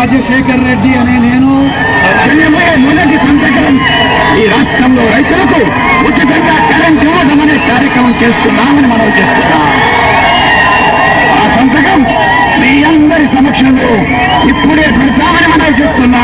రాజశేఖర్ రెడ్డి అనే నేను మొదటి సంతకం ఈ రాష్ట్రంలో రైతులకు ఉచితంగా కరెంట్ ఇవ్వడం అనే కార్యక్రమం చేస్తున్నామని మనం చేస్తున్నాం. ఆ సంతకం మీ అందరి సమక్షంలో ఇప్పుడే పెడతామని మనం చేస్తున్నా.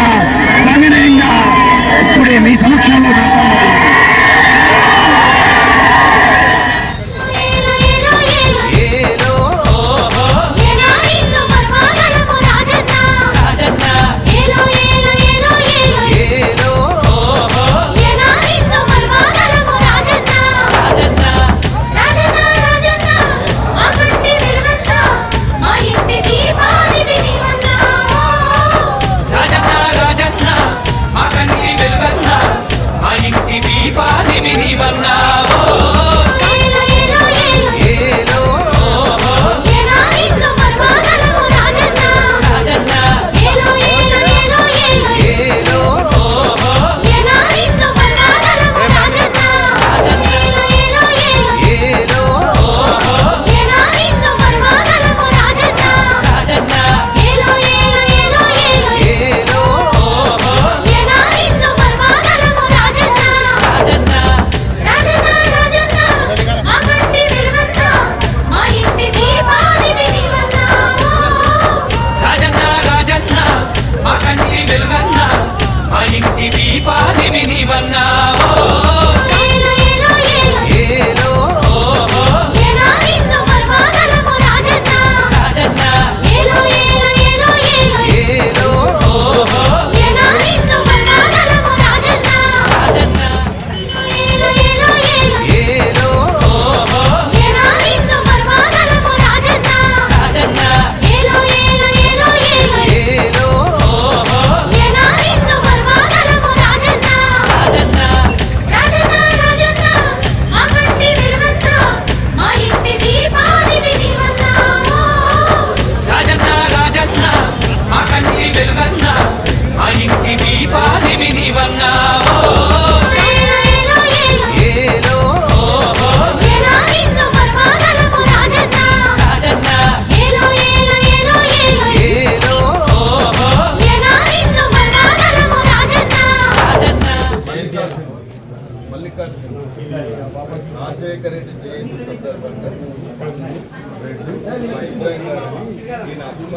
Banana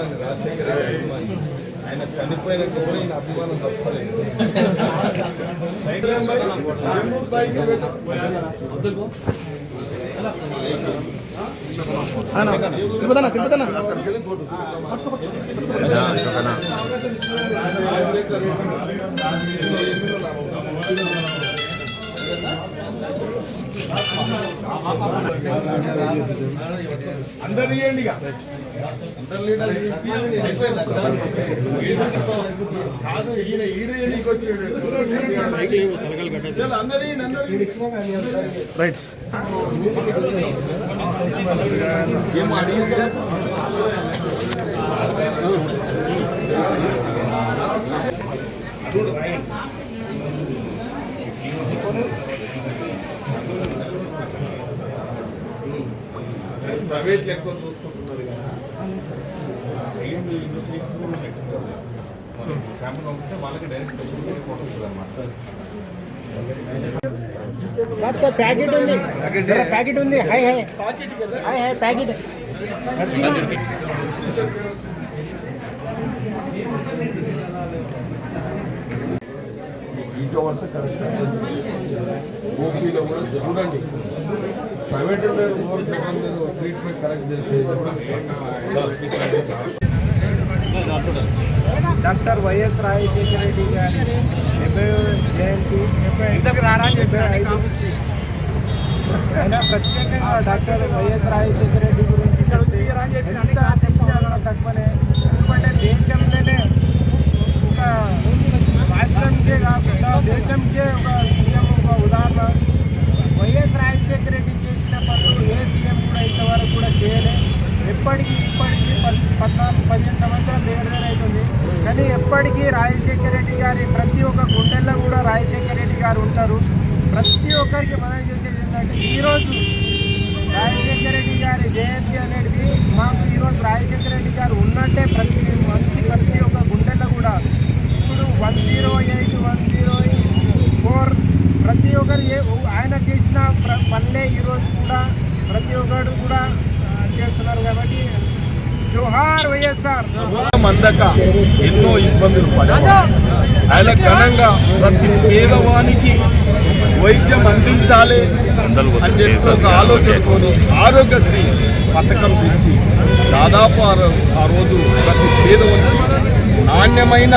అభిమాని రాజశేఖర రెడ్డి అభిమాని. ఆయన చనిపోయిన కూడా ఈయన అభిమానం తప్పలేదు. అందరు ఇవ్వండి ఇక. అందరు ఛాన్స్? కాదు ఈయన ఈడ నీకు వచ్చాడు చలో, అందరు ఇవ్వండి, అందరు ఇవ్వండి. ఏమో అడిగిందా? చూడు రాయండి ప్రైవేట్ ఎక్కువ చూసుకుంటున్నారు కదా. శాంపుల్ పంపిస్తే వాళ్ళకి డైరెక్ట్ పంపిస్తారు అన్నమాట. ప్యాకెట్ ఉంది. ప్యాకెట్ ఉంది. హై హై హై హై ప్యాకెట్. ఈటో వరుస కరెక్ట్. ఓపీలో కూడా చూడండి. ప్రైవేట్ ఓవర్ ట్రీట్మెంట్ కరెక్ట్ చేస్తే డాక్టర్ వైఎస్ రాజశేఖర రెడ్డి గారి డెబ్బై జయంతి డెబ్బై ఐదు ఆయన ప్రత్యేకంగా డాక్టర్ వైఎస్ రాజశేఖర రెడ్డి గురించి చెప్తే ఎంత చెప్తే అంత తక్కువనే ఎందుకంటే దేశంలోనే ఒక రాష్ట్రంకే కాకుండా దేశంకే ఒక సీఎం ఒక ఉదాహరణ వైఎస్ రాజశేఖర రెడ్డి చేసిన పనులు ఏ సీఎం కూడా ఇంతవరకు కూడా చేయలేదు ఎప్పటికీ ఇప్పటికీ పద్నాలుగు పదిహేను సంవత్సరాలు దగ్గర అవుతుంది కానీ ఎప్పటికీ రాజశేఖర రెడ్డి గారి ప్రతి ఒక్క గుండెల్లో కూడా రాజశేఖర రెడ్డి గారు ఉంటారు. ప్రతి ఒక్కరికి మనం చేసేది ఏంటంటే ఈరోజు రాజశేఖర రెడ్డి గారి జయంతి అనేది మాకు ఈరోజు రాజశేఖర రెడ్డి గారు ఉన్నట్టే ప్రతి మనిషి ప్రతి ఒక్క గుండెల్లో కూడా. ఇప్పుడు one zero eight one zero four ప్రతి ఒక్కరు ఏ ఆయన పనులే ఈరోజు కూడా ప్రతి ఒక్కరు కూడా చేస్తున్నారు కాబట్టి జోహార్ వైఎస్ఆర్. అందక ఎన్నో ఇబ్బందులు పడారు ఆయన ఘనంగా ప్రతి పేదవానికి వైద్యం అందించాలి అని చెప్పి ఒక ఆలోచనతోని ఆరోగ్యశ్రీ పథకం తెచ్చి దాదాపు ఆ ఆ రోజు ప్రతి పేదవానికి నాణ్యమైన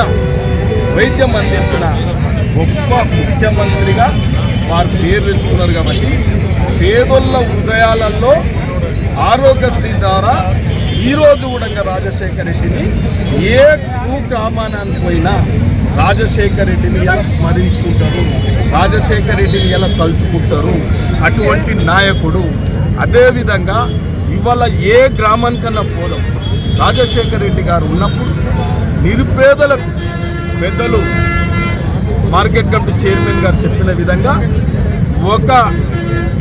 వైద్యం అందించిన గొప్ప ముఖ్యమంత్రిగా వారు పేరు తెచ్చుకున్నారు కాబట్టి పేదోళ్ళ హృదయాలలో ఆరోగ్యశ్రీ ద్వారా ఈరోజు కూడా రాజశేఖర రెడ్డిని ఏ కూ గ్రామానికి పోయినా రాజశేఖర రెడ్డిని ఎలా స్మరించుకుంటారు? రాజశేఖర రెడ్డిని ఎలా తలుచుకుంటారు? అటువంటి నాయకుడు అదేవిధంగా ఇవాళ ఏ గ్రామానికన్నా పోదాం. రాజశేఖర రెడ్డి గారు ఉన్నప్పుడు నిరుపేదలకు పెద్దలు మార్కెట్ కమిటీ చైర్మన్ గారు చెప్పిన విధంగా ఒక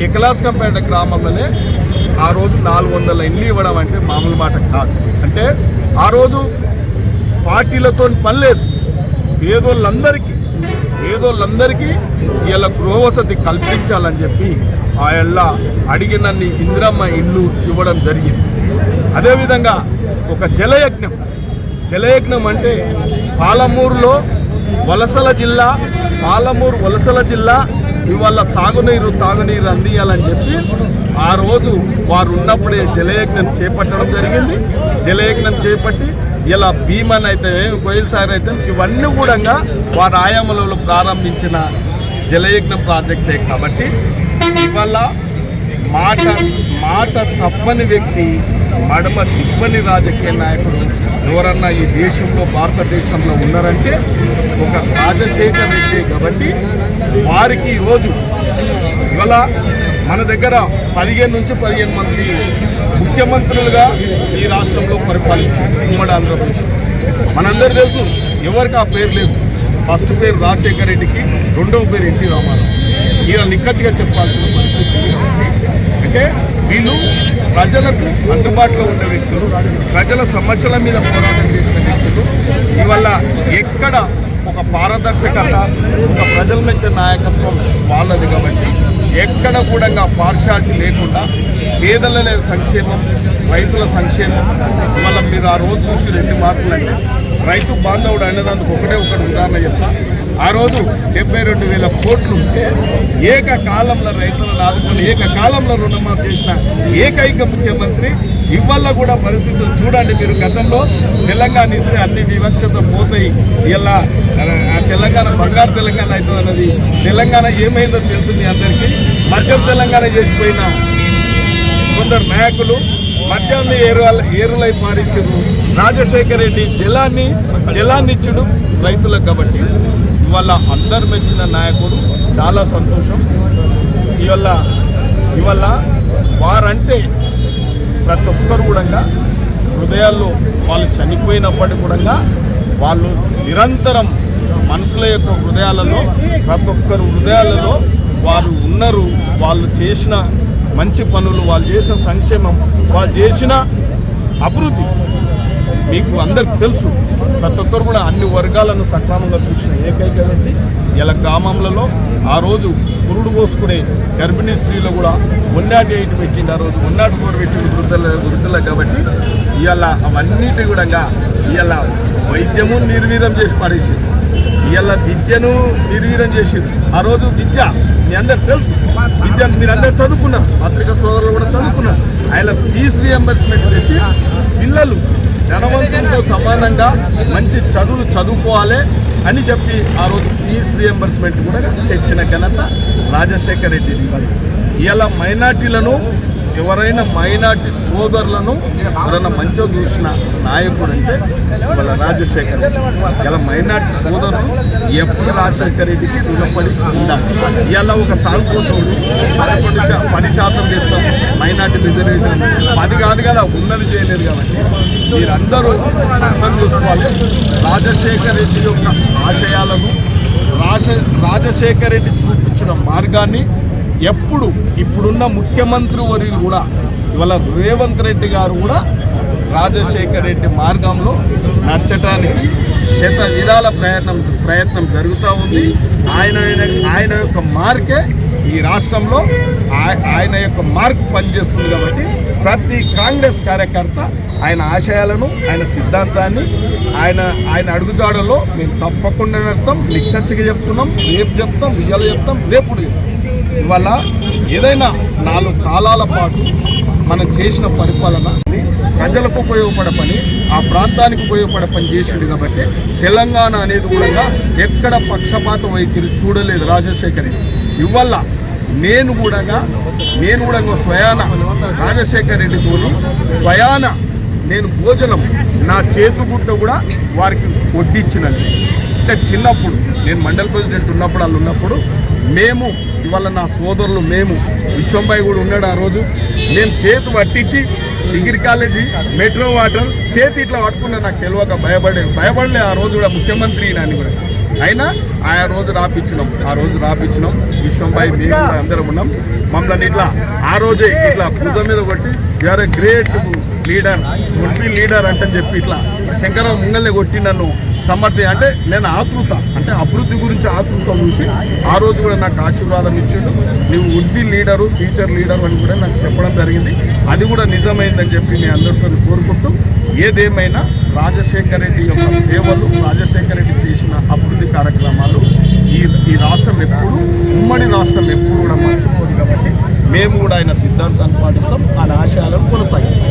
ఎకలాస్కంపేట గ్రామంలోనే ఆ రోజు నాలుగు వందల ఇండ్లు ఇవ్వడం అంటే మామూలు మాట కాదు. అంటే ఆ రోజు పార్టీలతో పని లేదు. పేదోళ్ళందరికీ పేదోళ్ళందరికీ ఇలా గృహవసతి కల్పించాలని చెప్పి ఆయన అడిగినన్ని ఇందిరమ్మ ఇల్లు ఇవ్వడం జరిగింది. అదేవిధంగా ఒక జలయజ్ఞం. జలయజ్ఞం అంటే పాలమూరులో వలసల జిల్లా పాలమూరు వలసల జిల్లా ఇవాళ సాగునీరు తాగునీరు అందియాలని చెప్పి ఆ రోజు వారు ఉన్నప్పుడే జలయజ్ఞం చేపట్టడం జరిగింది. జలయజ్ఞం చేపట్టి ఇలా భీమన్ అయితే కోయిల్ సార్ అయితే ఇవన్నీ కూడా వారి ఆయామలలో ప్రారంభించిన జలయజ్ఞం ప్రాజెక్టే కాబట్టి ఇవాళ మాట మాట తప్పని వ్యక్తి మడమ తిప్పని రాజకీయ నాయకుడు ఎవరన్నా ఈ దేశంలో భారతదేశంలో ఉన్నారంటే ఒక రాజశేఖర్ రెడ్డి కాబట్టి వారికి ఈరోజు ఇవాళ మన దగ్గర పదిహేను నుంచి పదిహేను మంది ముఖ్యమంత్రులుగా ఈ రాష్ట్రంలో పరిపాలించారు. ఉమ్మడి ఆంధ్రప్రదేశ్. మనందరూ తెలుసు ఎవరికి ఆ పేరు లేదు. ఫస్ట్ పేరు రాజశేఖర్ రెడ్డికి రెండవ పేరు ఎన్టీ రామారావు. ఈయన నిక్కచ్చిగా చెప్పాల్సిన పరిస్థితి అంటే వీళ్ళు ప్రజలకు అందుబాటులో ఉన్న వ్యక్తులు ప్రజల సమస్యల మీద పోరాటం చేసిన వ్యక్తులు ఇవల్ల ఎక్కడ ఒక పారదర్శకత ఒక ప్రజల మెచ్చే నాయకత్వం వాళ్ళది కాబట్టి ఎక్కడ కూడా పార్షాలిటీ లేకుండా పేదల సంక్షేమం రైతుల సంక్షేమం ఇవాళ మీరు ఆ రోజు చూసి రెండు మార్పులు అంటే రైతు బాంధవుడు అనేదానికి ఒకటే ఒకటి ఉదాహరణ చెప్తా. ఆ రోజు డెబ్బై రెండు వేల కోట్లు ఉంటే ఏకకాలంలో రైతులను ఆదుకుని ఏకకాలంలో రుణమాఫీ చేసిన ఏకైక ముఖ్యమంత్రి ఇవాళ కూడా పరిస్థితులు చూడండి మీరు గతంలో తెలంగాణ ఇస్తే అన్ని వివక్షత పోతాయి. ఇలా ఆ తెలంగాణ బంగారు తెలంగాణ అవుతుంది అన్నది తెలంగాణ ఏమైందో తెలిసింది అందరికీ. మద్యం తెలంగాణ చేసిపోయిన కొందరు నాయకులు మద్యాన్ని ఏరుల ఏరులై పారించరు. రాజశేఖర రెడ్డి జలాన్ని జలాన్ని ఇచ్చుడు రైతులకు కాబట్టి. ఇవాళ అందరు మెచ్చిన నాయకుడు చాలా సంతోషం. ఇవాళ ఇవాళ వారంటే ప్రతి ఒక్కరు కూడా హృదయాల్లో వాళ్ళు చనిపోయినప్పటికీ కూడా వాళ్ళు నిరంతరం మనుషుల యొక్క హృదయాలలో ప్రతి ఒక్కరు హృదయాలలో వారు ఉన్నారు. వాళ్ళు చేసిన మంచి పనులు వాళ్ళు చేసిన సంక్షేమం వాళ్ళు చేసిన అభివృద్ధి మీకు అందరికి తెలుసు. ప్రతి ఒక్కరు కూడా అన్ని వర్గాలను సక్రమంగా చూసిన ఏకైక వ్యక్తి ఇలా గ్రామంలో ఆ రోజు పురుడు పోసుకునే గర్భిణీ స్త్రీలు కూడా వన్ నాట్ ఎయిట్ పెట్టిండు ఆ రోజు. వన్ నాట్ ఫోర్ పెట్టిండు వృద్ధుల వృద్ధులకు కాబట్టి ఇవాళ అవన్నిటి కూడా ఇవాళ వైద్యము నిర్వీర్యం చేసి పడేసి ఇవాళ విద్యను నిర్వీర్యం చేసింది. ఆ రోజు విద్య మీ అందరు తెలుసు. విద్య మీరు అందరు చదువుకున్నారు. పత్రికా సోదరులు కూడా చదువుకున్నారు. ఆయన ఫీజు రియంబర్స్మెంట్ పెట్టి పిల్లలు ధనవంతులతో సమానంగా మంచి చదువులు చదువుకోవాలి అని చెప్పి ఆ రోజు ఫీజు రియంబర్స్మెంట్ కూడా తెచ్చిన ఘనత రాజశేఖర్ రెడ్డిది ఇవాళ మైనార్టీలను ఎవరైనా మైనార్టీ సోదరులను ఎవరైనా మంచిగా చూసిన నాయకుడు అంటే వాళ్ళ రాజశేఖర్ రెడ్డి. ఇలా మైనార్టీ సోదరులు ఎప్పుడు రాజశేఖర్ రెడ్డికి రుణపడి ఉండాలి. ఇలా ఒక తాగుపోతాడు పదకొండు శా- పది శాతం చేస్తాం మైనార్టీ రిజర్వేషన్ పది కాదు కదా ఉన్నది చేయలేదు కాబట్టి. మీరందరూ అర్థం చూసుకోవాలి. రాజశేఖర్ రెడ్డి యొక్క ఆశయాలను రాజ రాజశేఖర్ రెడ్డి చూపించిన మార్గాన్ని ఎప్పుడు ఇప్పుడున్న ముఖ్యమంత్రి వర్యులు కూడా ఇవాళ రేవంత్ రెడ్డి గారు కూడా రాజశేఖర్ రెడ్డి మార్గంలో నడచటానికి శత విధాల ప్రయత్నం ప్రయత్నం జరుగుతూ ఉంది. ఆయన ఆయన యొక్క మార్కే ఈ రాష్ట్రంలో ఆయన యొక్క మార్క్ పనిచేస్తుంది కాబట్టి ప్రతి కాంగ్రెస్ కార్యకర్త ఆయన ఆశయాలను ఆయన సిద్ధాంతాన్ని ఆయన ఆయన అడుగుజాడలో మేము తప్పకుండా వేస్తాం. నిక్కచ్చిగా చెప్తున్నాం రేపు చెప్తాం ఇయ్యాలు చెప్తాం రేపుడు చెప్తాం. ఇవాళ ఏదైనా నాలుగు కాలాల పాటు మనం చేసిన పరిపాలన ప్రజలకు ఉపయోగపడే పని ఆ ప్రాంతానికి ఉపయోగపడే పని చేసిండు కాబట్టి తెలంగాణ అనేది కూడా ఎక్కడ పక్షపాత వైఖరి చూడలేదు రాజశేఖర్ రెడ్డి. ఇవల్ల నేను కూడా నేను కూడా స్వయాన రాజశేఖర్ రెడ్డితో స్వయాన నేను భోజనం నా చేతుగుడ్డ కూడా వారికి వడ్డించినది అంటే చిన్నప్పుడు నేను మండల ప్రెసిడెంట్ ఉన్నప్పుడు వాళ్ళు ఉన్నప్పుడు మేము ఇవాళ నా సోదరులు మేము విశ్వంబాయి కూడా ఉన్నాడు ఆ రోజు. నేను చేతి పట్టించి డిగ్రీ కాలేజీ మెట్రో వాటర్ చేతి ఇట్లా పట్టుకున్నా నాకు తెలియక భయపడే భయపడలే ఆ రోజు కూడా ముఖ్యమంత్రి నాని కూడా. అయినా ఆ రోజు రాపిచ్చినాం ఆ రోజు రాపిచ్చినాం. విశ్వంబాయి మేము కూడా అందరం ఉన్నాం. మమ్మల్ని ఇట్లా ఆ రోజే ఇట్లా భుజం మీద కొట్టి you are a great leader would leader అంటే చెప్పి ఇట్లా శంకరరావు ముంగల్ని కొట్టి నన్ను సమర్థి అంటే నేను ఆతృత అంటే అభివృద్ధి గురించి ఆతృత చూసి ఆ రోజు కూడా నాకు ఆశీర్వాదం ఇచ్చిండు. నువ్వు would be leader future leader అని కూడా నాకు చెప్పడం జరిగింది. అది కూడా నిజమైందని చెప్పి నేను అందరితో కోరుకుంటూ ఏదేమైనా రాజశేఖర రెడ్డి యొక్క సేవలు రాజశేఖర రెడ్డి చేసిన అభివృద్ధి కార్యక్రమాలు ఈ ఈ రాష్ట్రం ఎప్పుడు ఉమ్మడి రాష్ట్రం ఎప్పుడు కూడా మర్చిపోదు కాబట్టి మేము కూడా ఆయన సిద్ధాంతాన్ని పాటిస్తాం ఆయన ఆశయాలను కొనసాగిస్తాం.